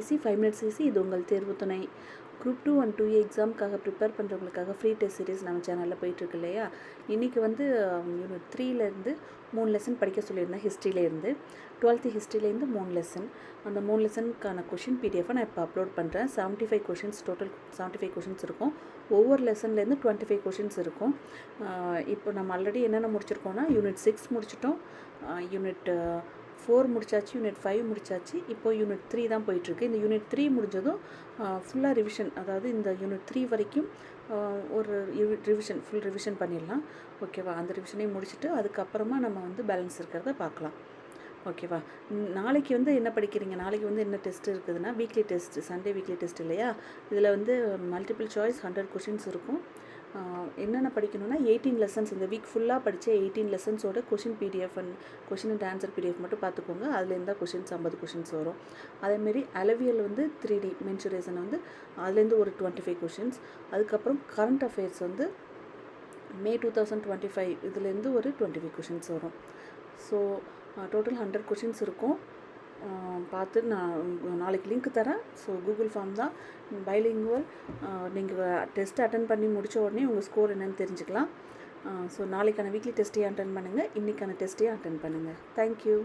TNPSC five minutes easy இது உங்கள் தேர்வு துணை. குரூப் டூ அண்ட் டூ எக்ஸாமுக்காக ப்ரிப்பேர் பண்ணுறவங்களுக்காக ஃப்ரீ டெஸ்ட் சீரிஸ் நம்ம சேனலில் போயிட்டுருக்கு இல்லையா? இன்றைக்கி வந்து யூனிட் த்ரீலேருந்து மூணு லெசன் படிக்க சொல்லியிருந்தேன் ஹிஸ்ட்ரியிலேருந்து டுவெல்த்து ஹிஸ்ட்ரியிலேருந்து மூணு லெசன் அந்த மூணு லெசனுக்கான கொஷின் பிடிஎஃபை நான் இப்போ அப்லோட் பண்ணுறேன் seventy five questions total seventy five questions இருக்கும். ஒவ்வொரு லெசன்லேருந்து டுவெண்ட்டி ஃபைவ் கொஷின்ஸ் இருக்கும். இப்போ நம்ம ஆல்ரெடி என்னென்ன முடிச்சிருக்கோம்னா யூனிட் சிக்ஸ் முடிச்சிட்டோம். யூனிட் ஃபோர் முடிச்சாச்சு யூனிட் ஃபைவ் முடிச்சாச்சு இப்போ யூனிட் த்ரீ தான் போயிட்டுருக்கு. இந்த யூனிட் த்ரீ முடிஞ்சதும் ஃபுல்லாக ரிவிஷன் அதாவது இந்த யூனிட் த்ரீ வரைக்கும் ஒரு ரிவிஷன் ஃபுல் ரிவிஷன் பண்ணிடலாம். ஓகேவா அந்த ரிவிஷனையும் முடிச்சுட்டு அதுக்கப்புறமா நம்ம வந்து பேலன்ஸ் இருக்கிறத பார்க்கலாம். ஓகேவா நாளைக்கு வந்து என்ன படிக்கிறீங்க? நாளைக்கு வந்து என்ன டெஸ்ட் இருக்குதுன்னா weekly test Sunday weekly test இல்லையா? இதில் வந்து மல்டிபிள் சாய்ஸ் ஹண்ட்ரட் கொஷின்ஸ் இருக்கும். என்னென்ன படிக்கணும்னா எயிட்டீன் லெசன்ஸ் இந்த வீக் ஃபுல்லாக படித்த eighteen லெசன்ஸோட question PDF and question and answer PDF மட்டும் பார்த்துக்கோங்க. அதில் இருந்தால் கொஷின்ஸ் ஐம்பது கொஷின்ஸ் வரும். அதேமாரி அலவியல் வந்து த்ரீ டி மென்சுரேஷன் வந்து அதுலேருந்து ஒரு டுவெண்ட்டி ஃபைவ் கொஷின்ஸ் அதுக்கப்புறம் கரண்ட் அஃபேர்ஸ் வந்து May two thousand twenty five இதுலேருந்து ஒரு டுவெண்ட்டி ஃபைவ் கொஷின்ஸ் வரும் ஸோ டோட்டல் ஹண்ட்ரட் கொஷின்ஸ் இருக்கும். பார்த்து நான் நாளைக்கு லிங்க் தரேன். ஸோ கூகுள் ஃபார்ம் தான். பைலிங்குவல் நீங்கள் டெஸ்ட் அட்டன் பண்ணி முடித்த உடனே உங்கள் ஸ்கோர் என்னன்னு தெரிஞ்சுக்கலாம். ஸோ நாளைக்கான வீக்லி டெஸ்ட்டையும் அட்டன் பண்ணுங்கள் இன்றைக்கான டெஸ்ட்டையும் அட்டன் பண்ணுங்கள் தேங்க்யூ